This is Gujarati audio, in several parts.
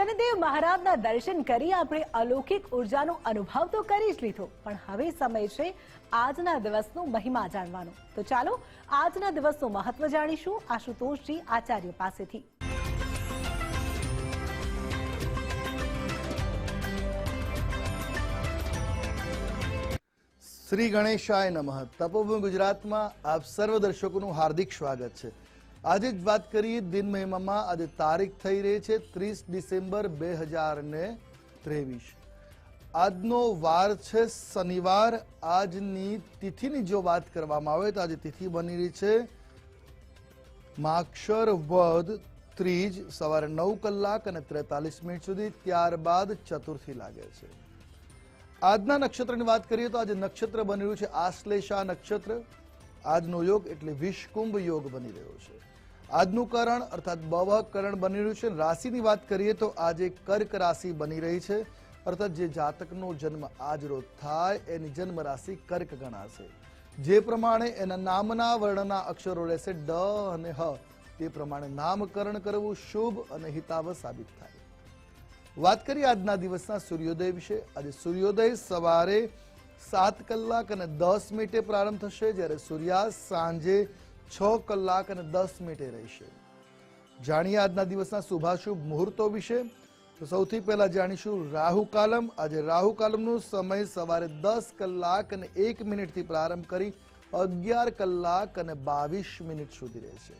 શનિદેવ મહારાજના દર્શન કરી આપણે અલૌકિક ઉર્જાનો અનુભવ તો કરી જ લીધો, પણ હવે સમય છે આજના દિવસનો મહિમા જાણવાનો. તો ચાલો આજના દિવસનું મહત્વ જાણીશું આશુતોષજી આચાર્ય પાસેથી. શ્રી ગણેશાય નમઃ. તપોભૂમિ ગુજરાતમાં આપ સર્વ દર્શકોનું હાર્દિક સ્વાગત છે. આજે જ વાત કરીએ દિન મહિમામાં. આજે તારીખ થઈ રહી છે ત્રીસ ડિસેમ્બર બે હજાર ને ત્રેવીસ. આજનો વાર છે શનિવાર. આજની તિથિની જો વાત કરવામાં આવે તો આજે તિથિ બની રહી છે માક્ષર વધ ત્રીજ, સવારે નવ કલાક અને ત્રેતાલીસ મિનિટ સુધી. ત્યારબાદ ચતુર્થી લાગે છે. આજના નક્ષત્રની વાત કરીએ તો આજે નક્ષત્ર બની રહ્યું છે આશ્લેષા નક્ષત્ર. આજનો યોગ એટલે વિષકુંભ યોગ બની રહ્યો છે. આજનું કરણ અર્થાત બવ કરણ બની રહ્યું છે. રાશિની વાત કરીએ તો આજે કર્ક રાશિ બની રહી છે. અર્થાત જે જાતકનો જન્મ આજરોજ થાય, એની જન્મ રાશિ કર્ક ગણાશે. જે પ્રમાણે એના નામના વર્ણના અક્ષરો રહેશે ડ અને હ, તે પ્રમાણે નામકરણ કરવું શુભ અને હિતાવ સાબિત થાય. વાત કરીએ આજના દિવસના સૂર્યોદય વિશે. આજે સૂર્યોદય સવારે સાત કલાક અને દસ મિનિટે પ્રારંભ થશે. જ્યારે સૂર્યાસ્ત સાંજે છ કલાક અને દસ મિનિટે રહેશે. જાણીએ આજના દિવસના શુભાશુભ મુહૂર્તો વિશે. તો સૌથી પહેલા જાણીશું રાહુ કાલમ. આજે રાહુ કાલમનો સમય સવારે દસ કલાક અને એક મિનિટથી પ્રારંભ કરી અગિયાર કલાક અને બાવીસ મિનિટ સુધી રહેશે.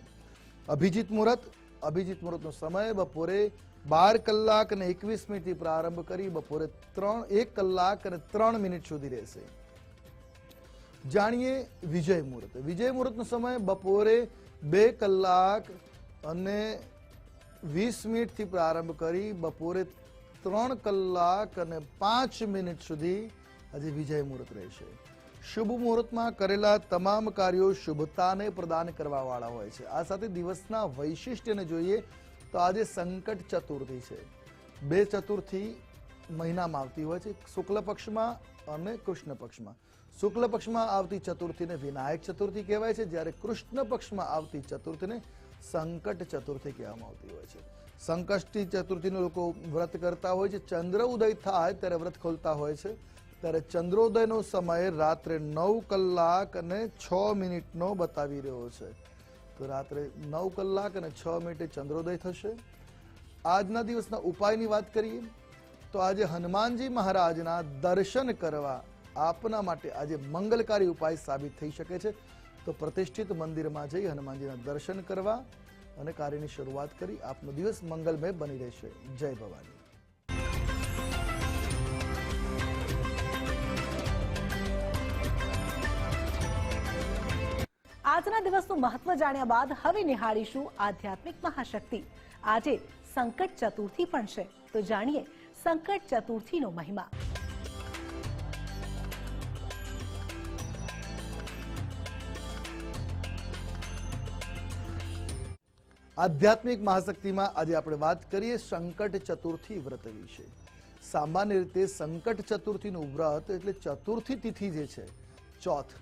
અભિજીત મુહૂર્ત. અભિજીત મુહૂર્તનો સમય બપોરે બાર કલાક અને એકવીસ મિનિટથી પ્રારંભ કરી બપોરે ત્રણ, એક કલાક અને ત્રણ મિનિટ સુધી રહેશે. જાણીએ વિજય મુહૂર્ત. વિજય મુહૂર્તનો સમય બપોરે બે કલાક અને વીસ મિનિટથી પ્રારંભ કરી બપોરે ત્રણ કલાક અને પાંચ મિનિટ સુધી આજે વિજય મુહૂર્ત રહેશે. શુભ મુહૂર્તમાં કરેલા તમામ કાર્યો શુભતાને પ્રદાન કરવાવાળા હોય છે. આ સાથે દિવસના વૈશિષ્ટ્યને જોઈએ તો આજે સંકટ ચતુર્થી છે. બે ચતુર્થી મહિનામાં આવતી હોય છે. શુક્લ પક્ષમાં અને કૃષ્ણ પક્ષમાં. શુક્લ પક્ષમાં આવતી ચતુર્થીને વિનાયક ચતુર્થી કહેવાય છે. જ્યારે કૃષ્ણ પક્ષમાં આવતી ચતુર્થીને સંકટ ચતુર્થી કહેવામાં આવતી હોય છે. સંકષ્ટી ચતુર્થીનું લોકો વ્રત કરતા હોય છે. ચંદ્ર ઉદય થાય ત્યારે વ્રત ખોલતા હોય છે. ત્યારે ચંદ્રોદયનો સમય રાત્રે નવ કલાક અને છ મિનિટનો બતાવી રહ્યો છે. તો રાત્રે નવ કલાક અને છ મિનિટે ચંદ્રોદય થશે. આજના દિવસના ઉપાયની વાત કરીએ તો આજે હનુમાનજી મહારાજના દર્શન કરવા આપના માટે આજે મંગલકારી ઉપાય સાબિત થઈ શકે છે. તો પ્રતિષ્ઠિત મંદિરમાં જઈ હનુમાનજીના દર્શન કરવા અને કાર્યની શરૂઆત કરી. આપનો દિવસ મંગલમય બની રહેશે. જય ભવાની. આજના દિવસનું મહત્વ જાણ્યા બાદ હવે નિહાળીશું આધ્યાત્મિક મહાશક્તિ. આજે સંકટ ચતુર્થી પણ છે. તો જાણીએ સંકટ ચતુર્થીનો મહિમા. આધ્યાત્મિક મહાશક્તિમાં આજે આપણે વાત કરીએ સંકટ ચતુર્થી વ્રત વિશે. સામાન્ય રીતે સંકટ ચતુર્થીનું વ્રત એટલે ચતુર્થી તિથિ જે છે, ચોથ.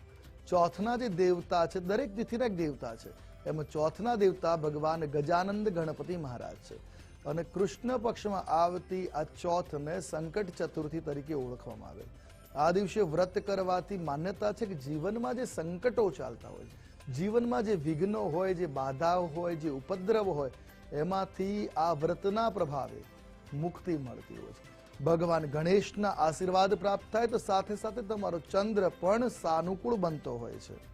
ચોથના જે દેવતા છે, દરેક તિથિના એક દેવતા છે. એમાં ચોથના દેવતા ભગવાન ગજાનંદ ગણપતિ મહારાજ છે. અને કૃષ્ણ પક્ષમાં આવતી આ ચોથને સંકટ ચતુર્થી તરીકે ઓળખવામાં આવે. આ દિવસે વ્રત કરવાથી માન્યતા છે કે જીવનમાં જે સંકટો ચાલતા હોય જીવનમાં જે વિઘ્નો હોય, જે બાધાઓ હોય, જે ઉપદ્રવ હોય, એમાંથી આ વ્રતના પ્રભાવે મુક્તિ મળતી હોય છે. ભગવાન ગણેશના આશીર્વાદ પ્રાપ્ત થાય તો સાથે સાથે તમારો ચંદ્ર પણ સાનુકૂળ બનતો હોય છે.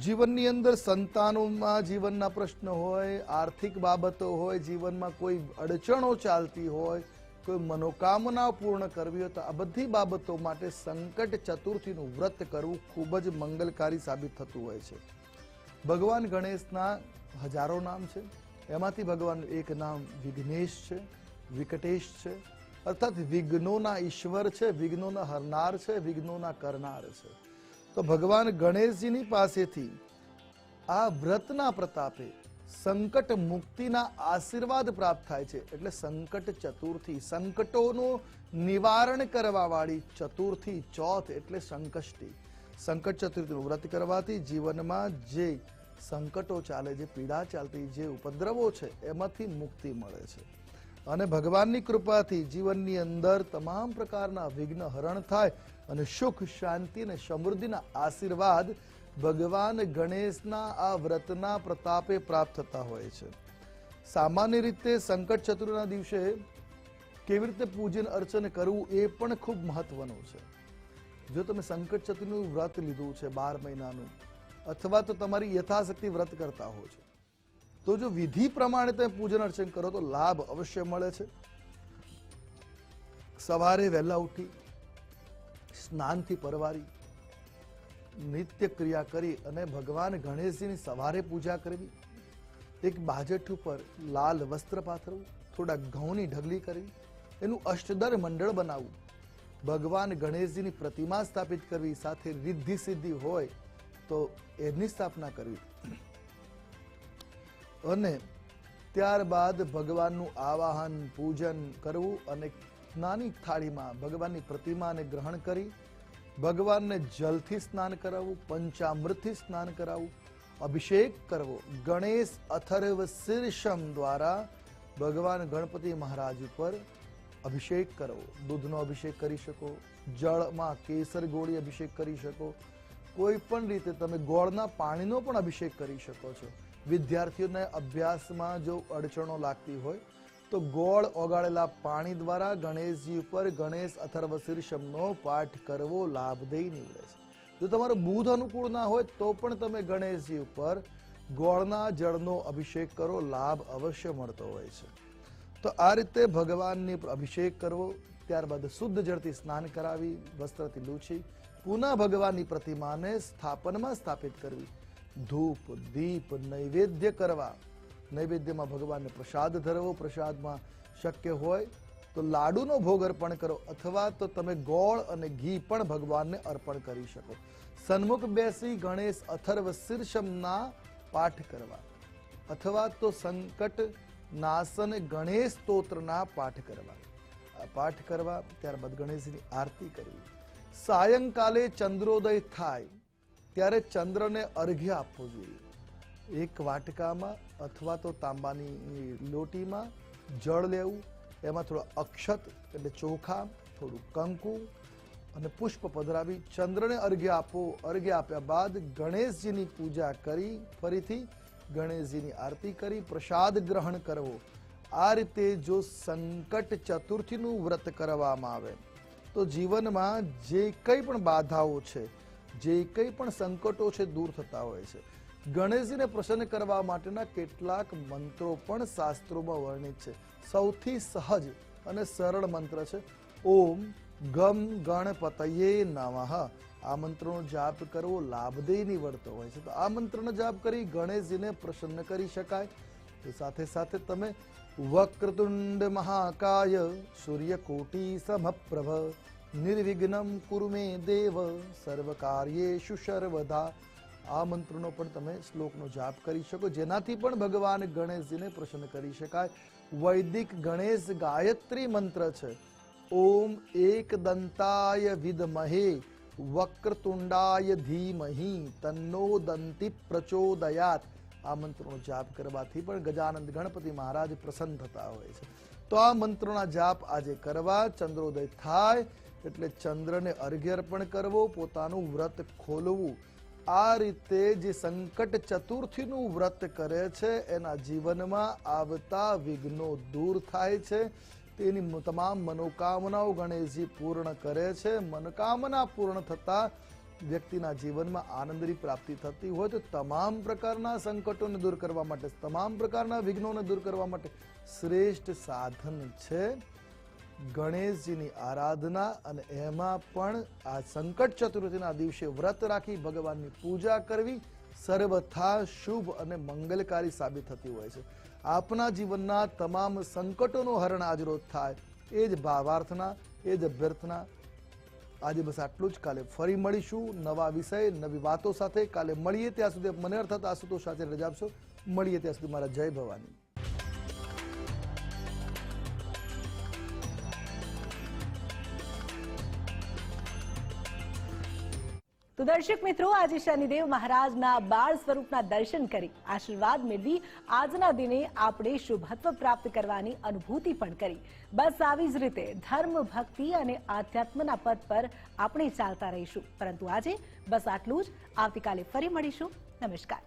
જીવનની અંદર સંતાનોમાં જીવનના પ્રશ્નો હોય, આર્થિક બાબતો હોય, જીવનમાં કોઈ અડચણો ચાલતી હોય કોઈ મનોકામના પૂર્ણ કરવી હોય તો આ બધી બાબતો માટે સંકટ ચતુર્થીનું વ્રત કરવું ખૂબ જ મંગલકારી સાબિત થતું હોય છે. ભગવાન ગણેશના હજારો નામ છે. એમાંથી ભગવાન એક નામ વિઘ્નેશ છે, વિકટેશ છે, અર્થાત વિઘ્નોના ઈશ્વર છે, વિઘ્નોના હરનાર છે, વિઘ્નોના કરનાર છે. તો ભગવાન ગણેશજીની પાસેથી આ વ્રતના પ્રતાપે સંકટ મુક્તિના આશીર્વાદ પ્રાપ્ત થાય છે. એટલે સંકટ ચતુર્થી, સંકટોનું નિવારણ કરવાવાળી ચતુર્થી ચોથ એટલે સંકષ્ટી. સંકટ ચતુર્થીનું વ્રત કરવાથી જીવનમાં જે સંકટો ચાલે જે પીડા ચાલતી, જે ઉપદ્રવો છે, એમાંથી મુક્તિ મળે છે. અને ભગવાનની કૃપાથી જીવનની અંદર તમામ પ્રકારના વિઘ્ન હરણ થાય અને સુખ, શાંતિ અને સમૃદ્ધિના આશીર્વાદ ભગવાન ગણેશના આ વ્રતના પ્રતાપે પ્રાપ્ત થતા હોય છે. સામાન્ય રીતે સંકટ ચતુર્ના દિવસે કેવી રીતે પૂજન અર્ચન કરવું એ પણ ખૂબ મહત્વનું છે. જો તમે સંકટ ચતુર્નું વ્રત લીધું છે બાર મહિનાનું, અથવા તો તમારી યથાશક્તિ વ્રત કરતા હો છો, તો જો વિધિ પ્રમાણે તમે પૂજન અર્ચન કરો તો લાભ અવશ્ય મળે છે. સવારે વહેલા ઉઠી, સ્નાનથી પરવારી નિત્ય ક્રિયા કરી અને ભગવાન ગણેશજીની સવારે પૂજા કરવી. એક બાજઠ ઉપર લાલ વસ્ત્ર પાથરવું, થોડા ઘઉંની ઢગલી કરવી, એનું અષ્ટદર મંડળ બનાવવું. ભગવાન ગણેશજીની પ્રતિમા સ્થાપિત કરવી સાથે રિદ્ધિ સિદ્ધિ હોય તો એની સ્થાપના કરવી. અને ત્યારબાદ ભગવાનનું આવાહન, પૂજન કરવું અને નાની થાળીમાં ભગવાનની પ્રતિમાને ગ્રહણ કરી ભગવાનને જલથી સ્નાન કરાવવું, પંચામૃતથી સ્નાન કરાવવું, અભિષેક કરવો. ગણેશ અથર્વ શીર્ષમ દ્વારા ભગવાન ગણપતિ મહારાજ ઉપર અભિષેક કરવો. દૂધનો અભિષેક કરી શકો, જળમાં કેસર ગોળી અભિષેક કરી શકો. કોઈ પણ રીતે તમે ગોળના પાણીનો પણ અભિષેક કરી શકો છો. વિદ્યાર્થીઓને અભ્યાસમાં જો અડચણો લાગતી હોય તો ગોળ ઓગાળેલા પાણી દ્વારા ગણેશજી ઉપર ગણેશ અથર્વ શીર્ષમનો પાઠ કરવો લાભદેય નીવડે છે. જો તમારો બુધ અનુકૂળ ના હોય તો પણ તમે ગણેશજી ઉપર ગોળના જળનો અભિષેક કરો, લાભ અવશ્ય મળતો હોય છે. તો આ રીતે ભગવાનની અભિષેક કરવો, ત્યારબાદ શુદ્ધ જળથી સ્નાન કરાવી, વસ્ત્રથી લૂછી, પુનઃ ભગવાનની પ્રતિમાને સ્થાપનમાં સ્થાપિત કરવી, ધૂપ, દીપ, નૈવેદ્ય કરવા નૈવેદ્યમાં ભગવાનને પ્રસાદ ધરવો, પ્રસાદમાં શક્ય હોય તો લાડુનો ભોગ અર્પણ કરો અથવા તો તમે ગોળ અને ઘી પણ ભગવાનને અર્પણ કરી શકો. સન્મુખ બેસી ગણેશ અથર્વ શીર્ષમના પાઠ કરવા અથવા તો સંકટ નાસન ગણેશ સ્તોત્રના પાઠ કરવા. પાઠ કરવા ત્યારબાદ ગણેશની આરતી કરવી. સાયંકાલે ચંદ્રોદય થાય ત્યારે ચંદ્રને અર્ઘ્ય આપવું જોઈએ. એક વાટકામાં અથવા તો તાંબાની લોટીમાં જળ લેવું, એમાં થોડો અક્ષત એટલે ચોખા, થોડું કંકુ અને પુષ્પ પધરાવી ચંદ્રને અર્ઘ્ય આપો. અર્ઘ્ય આપ્યા બાદ ગણેશજીની પૂજા કરી, ફરીથી ગણેશજીની આરતી કરી, પ્રસાદ ગ્રહણ કરવો. આ રીતે જો સંકટ ચતુર્થીનું વ્રત કરવામાં આવે, તો જીવનમાં જે કંઈ પણ બાધાઓ છે, જે કંઈ પણ સંકટો છે, દૂર થતા હોય છે ગણેશજીને પ્રસન્ન કરવા માટેના કેટલાક મંત્રો પણ શાસ્ત્રોમાં વર્ણિત છે. સૌથી સહજ અને સરળ મંત્ર છે. ઓમ ગમ ગણપતયે નમઃ. આ મંત્રનો જાપ કરવો લાભદેય નીવડતો હોય છે. તો આ મંત્રનો જાપ કરી ગણેશજીને પ્રસન્ન કરી શકાય. તો સાથે સાથે તમે વક્રતુંડ મહાકાય સૂર્યકોટી સમપ્રભ. નિર્વિઘ્નમ કુરુમે દેવ. સર્વ કાર્યેશુ સર્વદા. આ મંત્રનો પણ તમે શ્લોકનો જાપ કરી શકો. જેનાથી પણ ભગવાન ગણેશજીને પ્રસન્ન કરી શકાય. વૈદિક ગણેશ ગાયત્રી મંત્ર છે. ઓમ એક દંતાય વિદમહે, વક્રતુંડાય ધીમહી, તન્નો દંતી પ્રચોદયાત. આ મંત્રનો જાપ કરવાથી પણ ગજાનંદ ગણપતિ મહારાજ પ્રસન્ન થતા હોય છે. તો આ મંત્રોના જાપ આજે કરવા ચંદ્રોદય થાય, એટલે ચંદ્રને અર્ઘ્ય અર્પણ કરવો, પોતાનું વ્રત ખોલવું આ રીતે જે સંકટ ચતુર્થીનું વ્રત કરે છે, એના જીવનમાં આવતા વિઘ્નો દૂર થાય છે. તેની તમામ મનોકામનાઓ ગણેશજી પૂર્ણ કરે છે. મનોકામના પૂર્ણ થતા વ્યક્તિના જીવનમાં આનંદની પ્રાપ્તિ થતી હોય તો તમામ પ્રકારના સંકટોને દૂર કરવા માટે, તમામ પ્રકારના વિઘ્નોને દૂર કરવા માટે શ્રેષ્ઠ સાધન છે. ગણેશજીની આરાધના અને એમાં પણ આ સંકટ ચતુર્થીના દિવસે વ્રત રાખી ભગવાનની પૂજા કરવી સર્વથા શુભ અને મંગલકારી સાબિત થતી હોય છે. આપના જીવનના તમામ સંકટોનું હરણ આજરોજ થાય. એ જ ભાવાર્થના, એ જ અભ્યર્થના. આજે બસ આટલું જ. કાલે ફરી મળીશું નવા વિષય, નવી વાતો સાથે. કાલે મળીએ ત્યાં સુધી મને અર્થાત આશુતોષ સાથે રજા આપશો. મળીએ ત્યાં સુધી. મારા જય ભવાની. તો દર્શક મિત્રો, આજે શનિદેવ મહારાજના બાળ સ્વરૂપના દર્શન કરી આશીર્વાદ મેળવી આજના દિને આપણે શુભત્વ પ્રાપ્ત કરવાની અનુભૂતિ પણ કરી. બસ આવી જ રીતે ધર્મ, ભક્તિ અને આધ્યાત્મના પદ પર આપણે ચાલતા રહીશું. પરંતુ આજે બસ આટલું જ. આવતીકાલે ફરી મળીશું. નમસ્કાર.